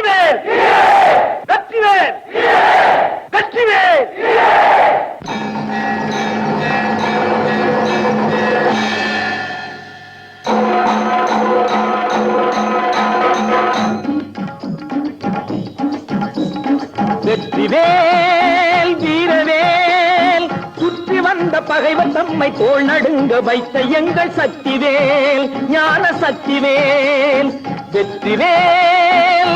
வெற்றிவேல் வெற்றிவேல் வெற்றிவேல் வெற்றிவேல் வீரவேல் வந்த பகைவன் தம்மை போல் நடுங்க வைத்த எங்கள் சக்திவேல் ஞான சக்திவேல். வெற்றிவேல்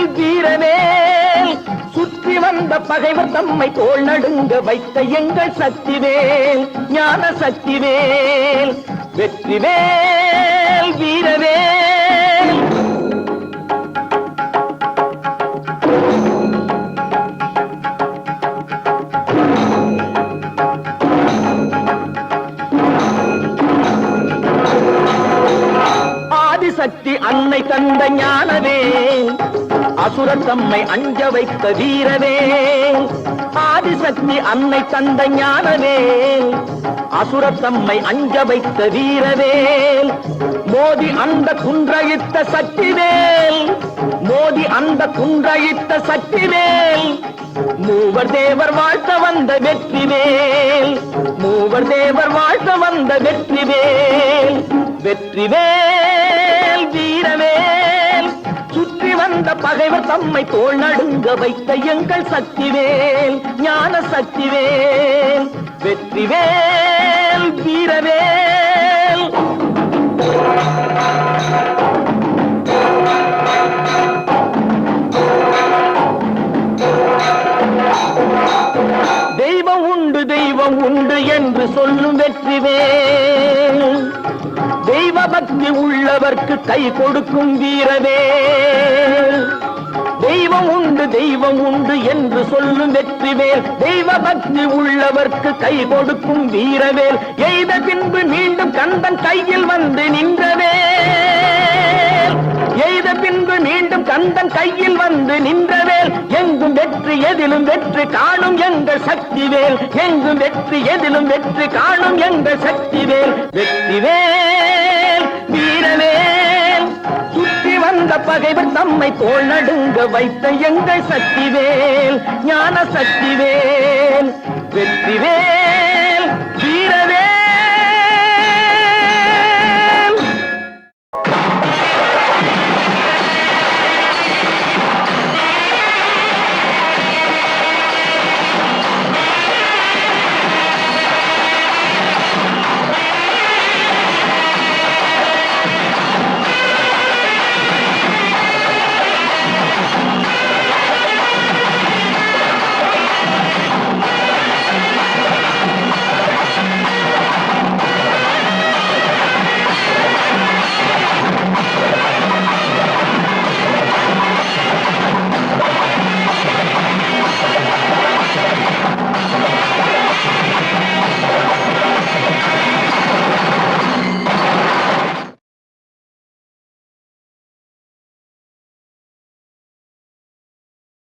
வீரவேல் சுற்றி வந்த பகைவர் தம்மை தோள் நடுங்க வைத்த எங்கள் சக்திவேல் ஞான சக்திவேல். வெற்றிவேல் வீரவேல். சக்தி அன்னை தந்த ஞானவே அசுர தம்மை அஞ்ச வைத்த வீரவே ஆதிசக்தி அன்னை தந்த ஞானவே அசுர தம்மை அஞ்ச வைத்த வீரவே மோதி அந்த குன்றழித்த சக்திவேல். மோதி அந்த குன்றழித்த சக்திவேல். மூவர் தேவர் வாழ்த்த வந்த வெற்றிவேல். மூவர் தேவர் வாழ்த்த வந்த வெற்றிவேல். வெற்றிவேல். வீரவேல் சுற்றி வந்த பகைவர் தம்மை தோல் நடுங்க வைத்த எங்கள் சக்திவேல் ஞான சக்திவேல். வெற்றிவேல் வீரவேல். தெய்வம் உண்டு தெய்வம் உண்டு என்று சொல்லும் வெற்றிவேல். பக்தி உள்ளவர்க்கு கை கொடுக்கும் வீரவே தெய்வம் உண்டு தெய்வம் உண்டு என்று சொல்லும் வெற்றிவேல். தெய்வ பக்தி உள்ளவர்க்கு கை கொடுக்கும் வீரவேல். எய்த பின்பு மீண்டும் கந்தன் கையில் வந்து நின்றவே. எய்த பின்பு மீண்டும் கந்தன் கையில் வந்து நின்றவேல் எங்கும் வெற்றி எதிலும் வெற்றி காணும் எங்கள் சக்திவேல். எங்கும் வெற்றி எதிலும் வெற்றி காணும் எங்கள் சக்திவேல். வெற்றிவேல். நம்மை தோல் நடுங்க வைத்த எங்கள் சக்திவேல் ஞான சக்திவேல் வெற்றிவேல்.